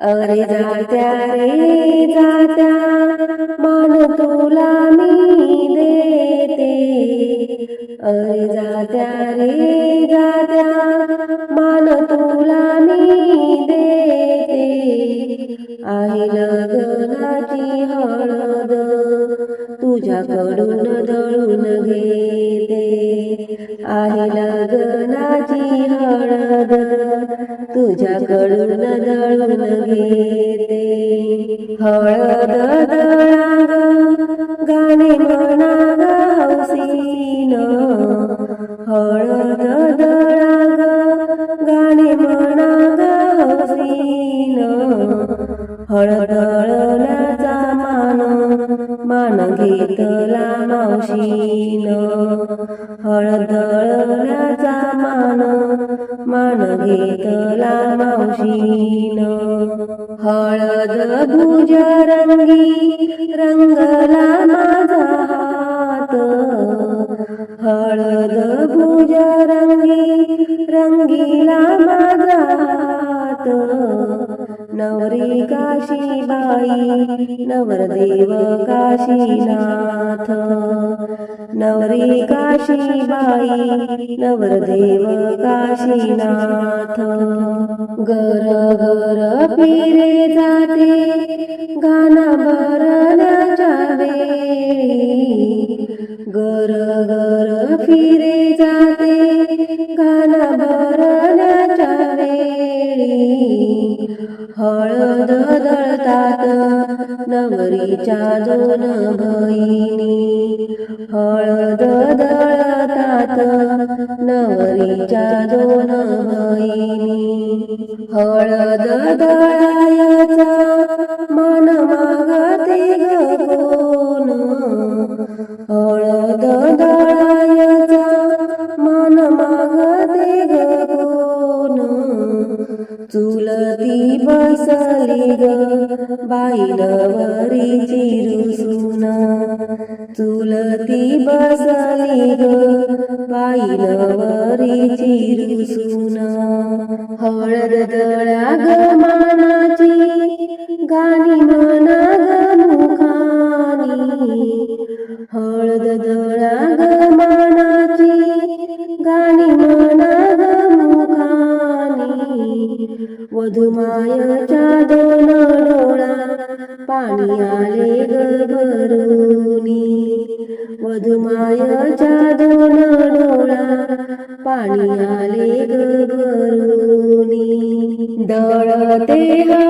अरे जात्या रे जात्या मान तुला मी देते. अरे जात्या रे जात्या मान तुला मी देते. आहे लग्नाची हळद तुझ्याकडून दळून घेते. आहे लग्नाची हळद तुझ्याकडून दळून घेते हळद दळा ग गाणे म्हणा ग हौसीन हळद दळा ग गाणे म्हणा ग हौसीन हळद दळण्याचा मान घेतला मावशीन हळद भुजरंगी रंगला माझा हात. हळद भुजरंगी रंगीला माझा हात. नवरी काशीबाई नवरदेव काशीनाथ. नवरी काशीबाई नवरदेव काशीनाथ गर गर फिरे जाते गाना हळद दळतात नवरीच्या दोन बहिणी. हळद दळतात नवरीच्या दोन बहिणी. हळद दळायचा मन मागते ग कोण हळद दळायचा ग बाईलवरीची रुसून चुलती बसली ग. बाईलवरीची रुसून हळद दळा ग मानाची. वधुमायाच्या दोन डोळा पाणी आले ग वधुमायाच्या दोन डोळा पाणी आले ग भरूनी दळते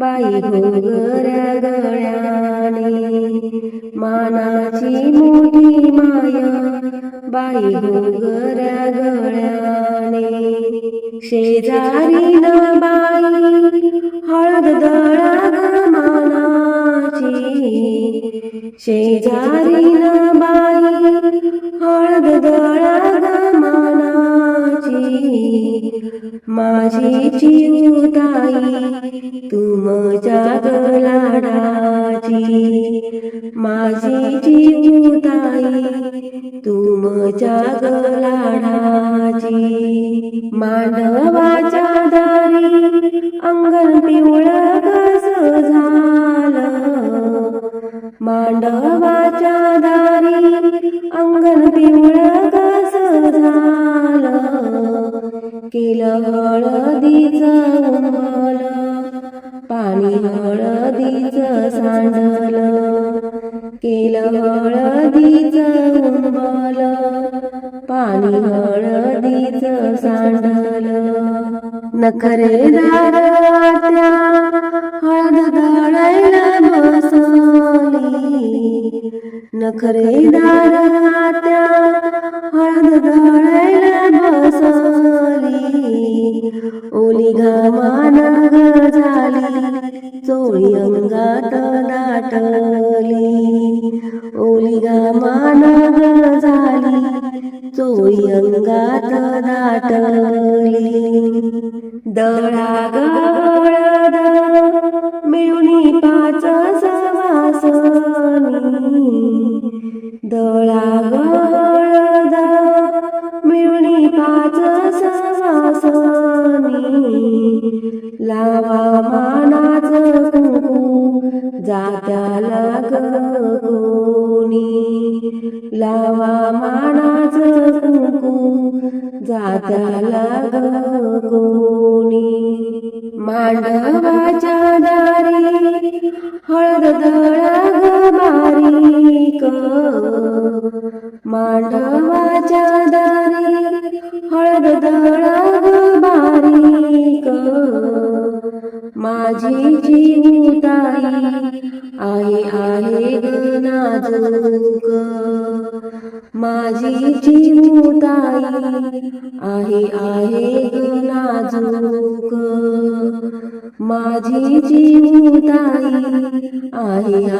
बाई घोगऱ्या गळ्याने मानाची मोठी माया बाई घोगऱ्या गळ्याने शेजारी न बाई हळद दळा ग मानाची शेजारी न बाई हळद दळा माझी चिवताई तुमच्या गलाडाची माझी चिवताई तुमच्या गलाडाची मानवाच्या दारी अंगण पिवळं कस झालं? मांडव हळदीचं उमल पाणी हळदीचं सांडलं केलं हळदीचं उमल पाणी हळदीचं सांडल नखरे आत्या हळद दळायला बसली नखरे दारात्या हळद दळ たら。मानाच कुंकू जात्याला ग कोणी मांडवाच्या दारी हळद दळा माझी जीवताई आहे आहे नाजूक. माझी जीवताई आहे आहे नाजूक. माझी जीवताई आहे